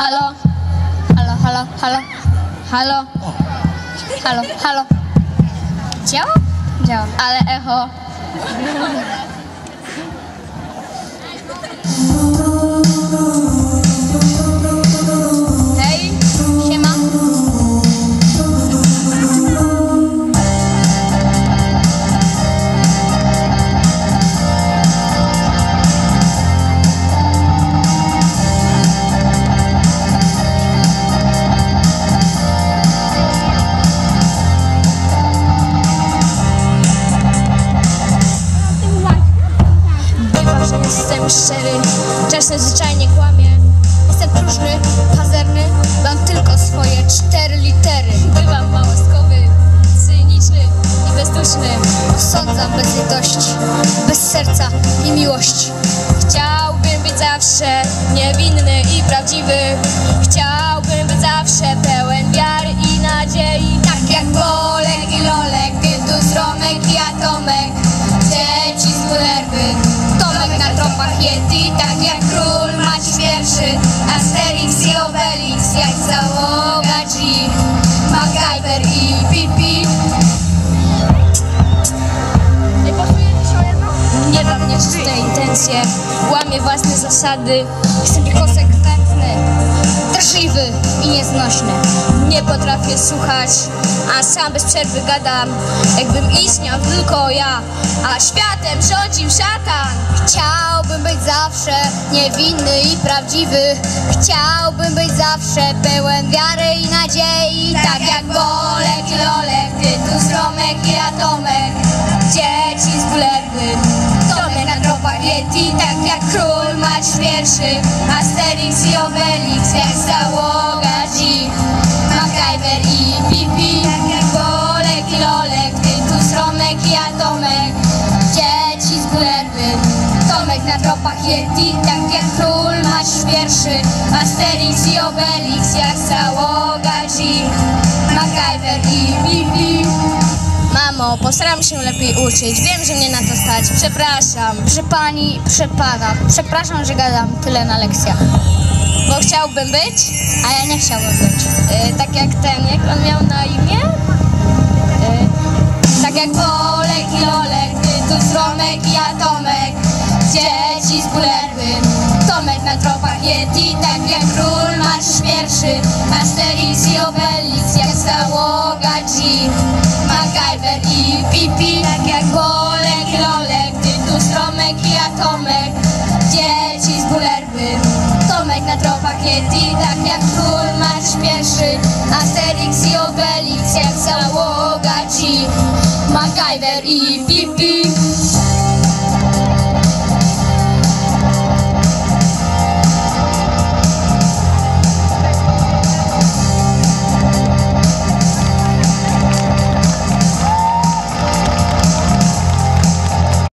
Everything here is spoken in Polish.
Halo? Halo, halo, halo. Halo? Halo, halo. Działa? Działa, ale echo. Jestem szczery, czasem zwyczajnie kłamię. Jestem próżny, pazerny, mam tylko swoje cztery litery. Bywam małostkowy, cyniczny i bezduszny. Osądzam bez litości, bez serca i miłości. G, MacGyver i Pipi. Nie pasuje ci jedno? Nie mam intencje, łamię własne zasady, jestem konsekwentny, straszliwy i nieznośny. Nie potrafię słuchać, a sam bez przerwy gadam, jakbym istniał tylko ja, a światem rządził szatan. Chciałbym być zawsze niewinny i prawdziwy, chciałbym być zawsze pełen wiary i nadziei, tak jak Bolek i Lolek, Tytus, Romek i Atomek, dzieci z Bulerwy, Tomek na tropach Yeti, tak jak król Maciej pierwszy, Asterix i Obelix, jak załoga Tytus, Romek i Atomek, dzieci z Bulerwy, Tomek na tropach Yeti, tak jak król Maciej pierwszy, Asterix i Obelix, jak załoga G, MacGyver i Pipi. Mamo, postaram się lepiej uczyć. Wiem, że mnie na to stać. Przepraszam. Proszę pani, przepada. Przepraszam, że gadam tyle na lekcjach. Bo chciałbym być A ja nie chciałbym być. e, tak jak ten, jak on miał na imię? Yeti, tak jak król Maciej pierwszy, Asterix i Obelix, jak załoga G, MacGyver i Pipi, tak jak Bolek i Olek, Tytus, Romek i Atomek, dzieci z Bulerwy, Tomek na tropach Yeti, tak jak król Maciej pierwszy, Asterix i Obelix, jak załoga G, MacGyver i Pipi.